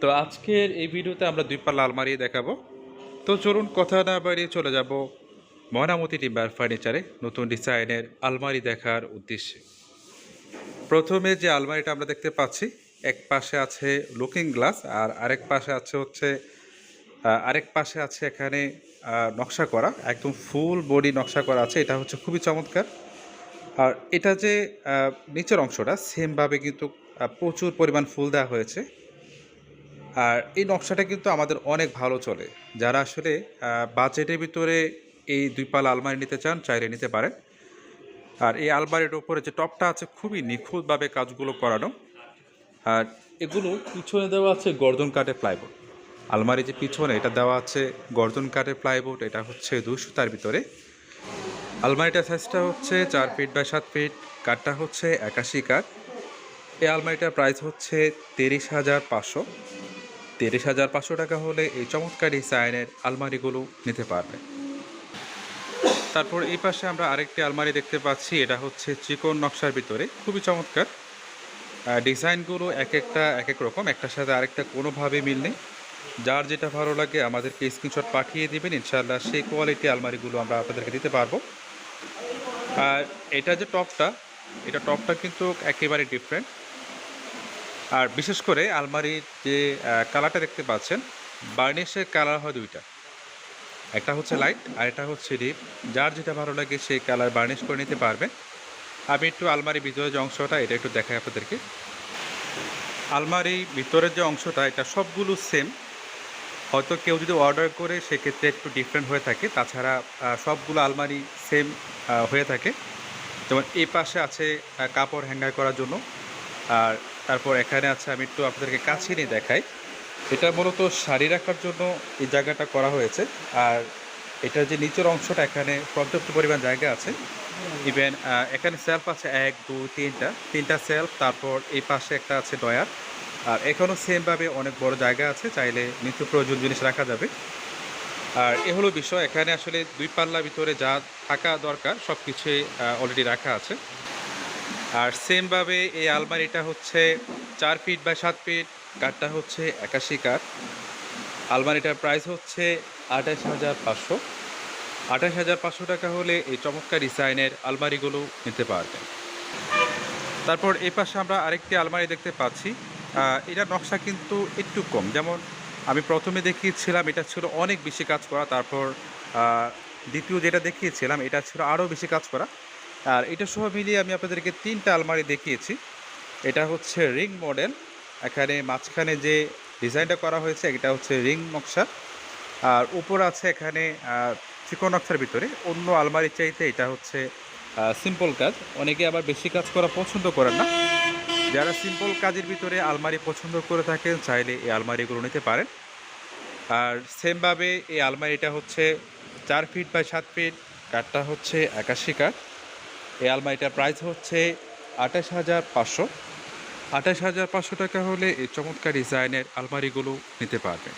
তো আজকের এই ভিডিওতে আমরা দুই পাল্লা আলমারি দেখাবো। তো চলুন কথা না বাড়িয়ে চলে যাব ময়নামতি টিম্বার ফার্নিচারে নতুন ডিজাইনের আলমারি দেখার উদ্দেশ্যে। প্রথমে যে আলমারিটা আমরা দেখতে পাচ্ছি, এক পাশে আছে লুকিং গ্লাস আর আরেক পাশে আছে হচ্ছে আরেক পাশে আছে এখানে নকশা করা, একদম ফুল বডি নকশা করা আছে, এটা হচ্ছে খুবই চমৎকার। আর এটা যে নিচের অংশটা সেমভাবে কিন্তু প্রচুর পরিমাণ ফুল দেওয়া হয়েছে। আর এই নকশাটা কিন্তু আমাদের অনেক ভালো চলে। যারা আসলে বাজেটের ভিতরে এই দুই পাল আলমারি নিতে চান, চাইলে নিতে পারেন। আর এই আলমারির ওপরে যে টপটা আছে, খুবই নিখুঁতভাবে কাজগুলো করানো। আর এগুলো পিছনে দেওয়া আছে গর্জন কাঠের প্লাইবোর্ড আলমারি যে পিছনে, এটা দেওয়া আছে গর্জন কাঠের প্লাইবোর্ড এটা হচ্ছে দুশো তার ভিতরে। আলমারিটার সাইজটা হচ্ছে চার ফিট বাই সাত ফিট কাঠটা হচ্ছে একাশি কাঠ। এই আলমারিটার প্রাইস হচ্ছে তিরিশ হাজার পাঁচশো। তিরিশ হাজার পাঁচশো টাকা হলে এই চমৎকার ডিজাইনের আলমারিগুলো নিতে পারবে। তারপর এই পাশে আমরা আরেকটি আলমারি দেখতে পাচ্ছি, এটা হচ্ছে চিকন নকশার ভিতরে, খুবই চমৎকার। ডিজাইনগুলো এক একটা, এক এক রকম, একটার সাথে আরেকটা কোনোভাবে মিল নেই। যার যেটা ভালো লাগে আমাদেরকে স্ক্রিনশট পাঠিয়ে দেবেন ইনশাল্লাহ সেই কোয়ালিটি আলমারিগুলো আমরা আপনাদেরকে দিতে পারব। আর এটা যে টপটা, এটা টপটা কিন্তু একেবারে ডিফারেন্ট আর বিশেষ করে আলমারির যে কালারটা দেখতে পাচ্ছেন, বার্নিশের কালার হয় দুইটা। একটা হচ্ছে লাইট আর এটা হচ্ছে ডিপ। যার যেটা ভালো লাগে সেই কালার বার্নিশ করে নিতে পারবেন। আমি একটু আলমারি ভিতরের যে অংশটা, এটা একটু দেখাই আপনাদেরকে। আলমারি ভিতরের যে অংশটা, এটা সবগুলো সেম হয়তো কেউ যদি অর্ডার করে, সেক্ষেত্রে একটু ডিফারেন্ট হয়ে থাকে। তাছাড়া সবগুলো আলমারি সেম হয়ে থাকে। যেমন এই পাশে আছে কাপড় হ্যাঙ্গার করার জন্য। আর তারপর এখানে আছে, আমি একটু আপনাদেরকে কাছে নিয়ে দেখাই। এটা মূলত শাড়ি রাখার জন্য এই জায়গাটা করা হয়েছে। আর এটার যে নিচের অংশটা, এখানে পর্যাপ্ত পরিমাণ জায়গা আছে। ইভেন এখানে সেলফ আছে এক, দুই, তিনটা। তিনটা সেলফ তারপর এই পাশে একটা আছে ডয়ার আর এখানেও সেমভাবে অনেক বড় জায়গা আছে, চাইলে নিত্য প্রয়োজন জিনিস রাখা যাবে। আর এ হলো বিষয়, এখানে আসলে দুই পাল্লার ভিতরে যা থাকা দরকার সব কিছুই অলরেডি রাখা আছে। আর সেমভাবে এই আলমারিটা হচ্ছে চার ফিট বাই সাত ফিট, কাঠটা হচ্ছে একাশি কাঠ। আলমারিটার প্রাইস হচ্ছে আঠাশ হাজার পাঁচশো। আঠাশ হাজার পাঁচশো টাকা হলে এই চমৎকার ডিজাইনের আলমারিগুলো নিতে পারবেন। তারপর এই পাশে আমরা আরেকটি আলমারি দেখতে পাচ্ছি। এটার নকশা কিন্তু একটু কম। যেমন আমি প্রথমে দেখিয়েছিলাম, এটা ছিল অনেক বেশি কাজ করা। তারপর দ্বিতীয় যেটা দেখিয়েছিলাম, এটা ছিল আরও বেশি কাজ করা। আর এটা সহ মিলিয়ে আমি আপনাদেরকে তিনটা আলমারি দেখিয়েছি। এটা হচ্ছে রিং মডেল। এখানে মাঝখানে যে ডিজাইনটা করা হয়েছে, এটা হচ্ছে রিং নকশা। আর উপর আছে এখানে চিকন নকশার ভিতরে। অন্য আলমারির চাইতে এটা হচ্ছে সিম্পল কাজ। অনেকে আবার বেশি কাজ করা পছন্দ করেন না। যারা সিম্পল কাজের ভিতরে আলমারি পছন্দ করে থাকেন, চাইলে এই আলমারিগুলো নিতে পারেন। আর সেমভাবে এই আলমারিটা হচ্ছে চার ফিট বাই সাত ফিট, কাঠটা হচ্ছে একাশি কাঠ। এই আলমারিটার প্রাইস হচ্ছে আঠাশ হাজার পাঁচশো। আঠাশ হাজার পাঁচশো টাকা হলে এই চমৎকার ডিজাইনের আলমারিগুলো নিতে পারবেন।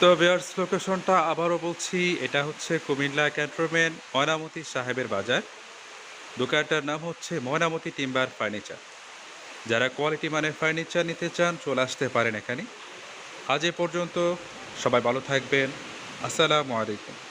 তো বেয়ার্স লোকেশনটা আবারও বলছি, এটা হচ্ছে কুমিল্লা ক্যান্টনমেন্ট ময়নামতি সাহেবের বাজার। দোকানটার নাম হচ্ছে ময়নামতি টিম্বার ফার্নিচার যারা কোয়ালিটি মানের ফার্নিচার নিতে চান, চলে আসতে পারেন এখানে। আজ এ পর্যন্ত সবাই ভালো থাকবেন। আসসালামু আলাইকুম।